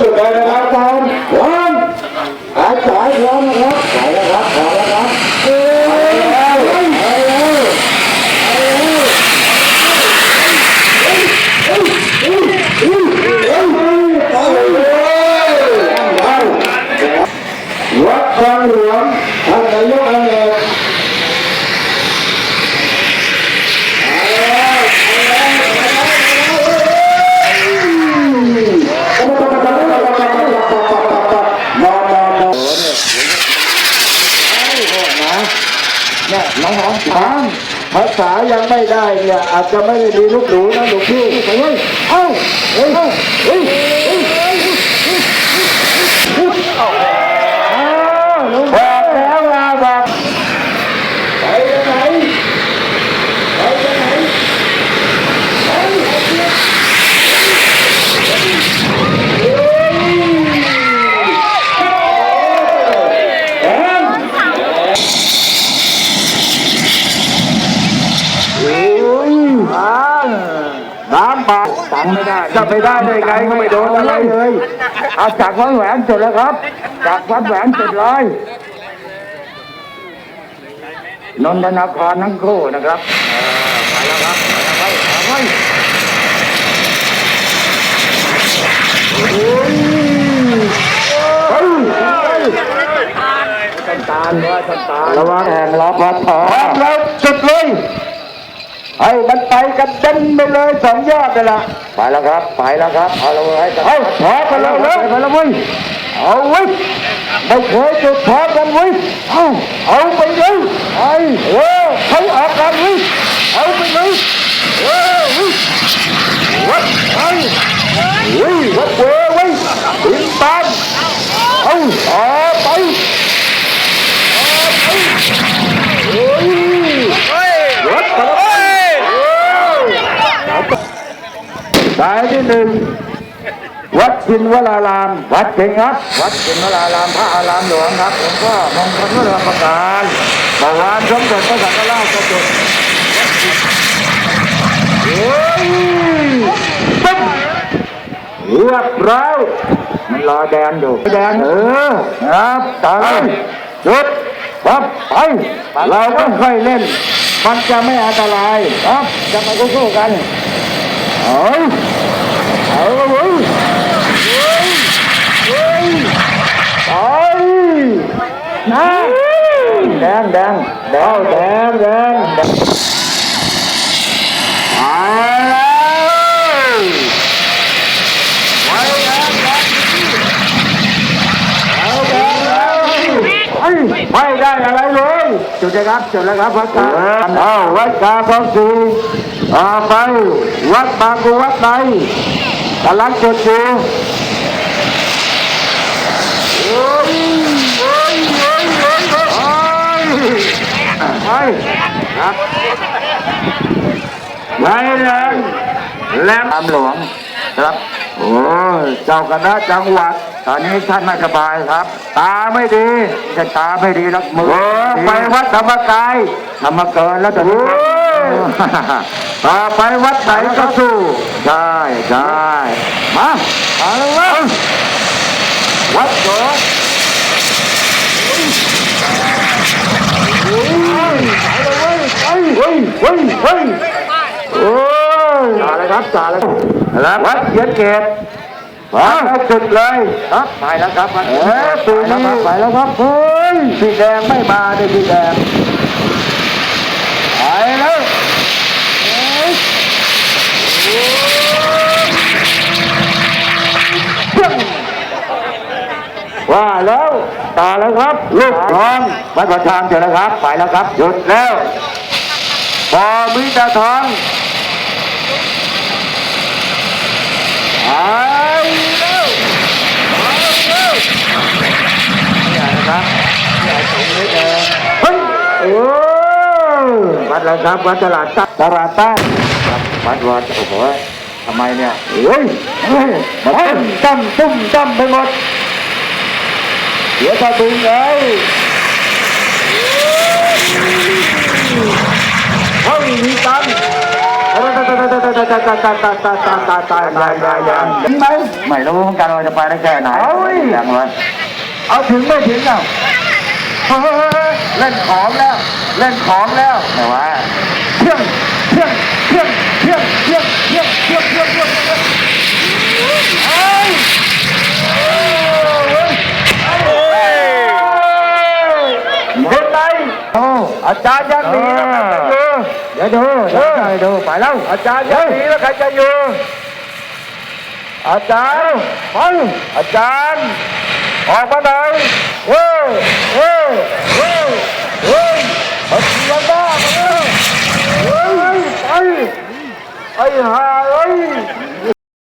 สุดเลยนะครับตามพร้อมอาสายพร้อมนะครับไปแล้วครับไปแล้วครับเอ้ยเอาแล้วเอาแล้ววัดบางหลวงท่านนายกอเนก มองมองมอง เนี่ยน้องน้องถามภาษายังไม่ได้เนี่ยอาจจะไม่ได้มีลูกหนูนะหลวงพี่เว้ยเอ้าเฮ้ยเฮ้ยเฮ้ยบอกแล้วลาบอกไปไหนไปไหนแอน โอ้ย น้ำปลาตังไม่ได้จะไปได้ได้ไงก็ไม่โดนอะไรเลยเอาจากวัดแหวนเสร็จแล้วครับ จากวัดแหวนเสร็จเลยนนทนาคารทั้งคู่นะครับไปแล้วครับไปแล้วไปโอ้ยเฮ้ยต้นตาลว่าต้นตาลระวังแห่งรอพอถอแล้วจุดเลย ให้มันไปกันเด่นไปเลยสองยอดเลยล่ะไปแล้วครับไปแล้วครับเอาละเว้ยเอาพอไปแล้วเลยไปแล้วเว้ยเอาเว้ยไม่เคยจุดพอกันเว้ยเอาเอาไปเลยไอ้เออให้ออกกันเว้ยเอาไปเลยเออเว้ยวัดไอ้เว้ยวัดเว้ยเว้ยอินตามเอาต่อไปต่อไปโอ้ยวัดไปแล้ว สายที่ หนึ่งวัดชินวราราม วัดเก่งครับ วัดชินวรารามพระอารามหลวงครับหลวงพ่อมงคลวรประการเมื่อวานสมเด็จพระสังฆราชสมเด็จเฮ้ยปึ๊บเรียบร้อยมันรอแดนอยู่แดนเออครับตายหยุดปั๊บไปเราต้องค่อยเล่น มันจะไม่อันตรายครับจะมาสู้ๆกันเอาเอาเว้ยเฮ้ยเฮ้ยไป นะแดงแดงแดงแดงแดงแดงไปไปแล้วแดงเอาแดงแล้วเฮ้ยไม่ได้อะไรเลยจุดเลยครับจุดแล้วครับวัดกาเอาวัดกาของสีต่อไปวัดบางกูวัดไหน กำลังจุดอยู่ไปครับไว้แรงแรงตามหลวงครับโอ้เจ้าคณะจังหวัด ตอนนี้ท่านไม่สบายครับ ตาไม่ดีจะตาไม่ดีแล้วมือไปวัดธรรมกายธรรมเกินแล้วแต่ นี้ต่อไปวัดไหนก็สู้ใช่ใช่มาเอาละวะวัดโสโอ้ยเอาละเว้ยเฮ้ยเฮ้ยเฮ้ยเฮ้ยโอ้ยจ่าเลยครับจ่าเลยครับวัดเขียนเกตไปแล้วจุดเลยครับไปแล้วครับเออตูนี้ไปแล้วครับเฮ้ยสีแดงไม่มาเลยสีแดงไปแล้วเอ้ยโอ้ยเพิ่ง ว่าแล้วตาแล้วครับ ลูกทองวัดประชามเจอแล้วครับ ไปแล้วครับหยุดแล้วพอมีตาทองไปแล้วไปแล้วนี่นะครับนี่สูงนิดเองเฮ้ยโอ้วัดอะไรครับวัดตลาดตั้ตลาดใต้ครับวัดวัดโอ้โหทำไมเนี่ยเฮ้ยเฮ้ยมาตุ้มตั้มตุ้มตั้มไปหมด เดี๋ยวจะดึงเลยเฮ้ยมีตันเฮ้ยตายตายตายยังเห็นไหมไม่รู้เหมือนกันว่าจะไปได้แค่ไหนเอาเว้ยอย่างไรเอาถึงไม่ถึงอะเฮ้ยเล่นของแล้ว เล่นของแล้วแต่ว่าเที่ยงเที่ยงเที่ยงเที่ยงเที่ยงเที่ยงเที่ยงเที่ยงเที่ยงเที่ยงเอ้ยเห็นไหมโอ้อา จารย์ยังหนีแล้วใครจะอยู่เดี๋ยวดูเดี๋ยวดูไปแล้วอาจารย์ยังหนีแล้วใครจะอยู่อาจารย์ไปอาจารย์ออกมาหน่อยเว้ยเว้ยเว้ยเว้ยเอาเสียงบ้ามาเลยเฮ้ยไปไอ้ห่าเอ้ย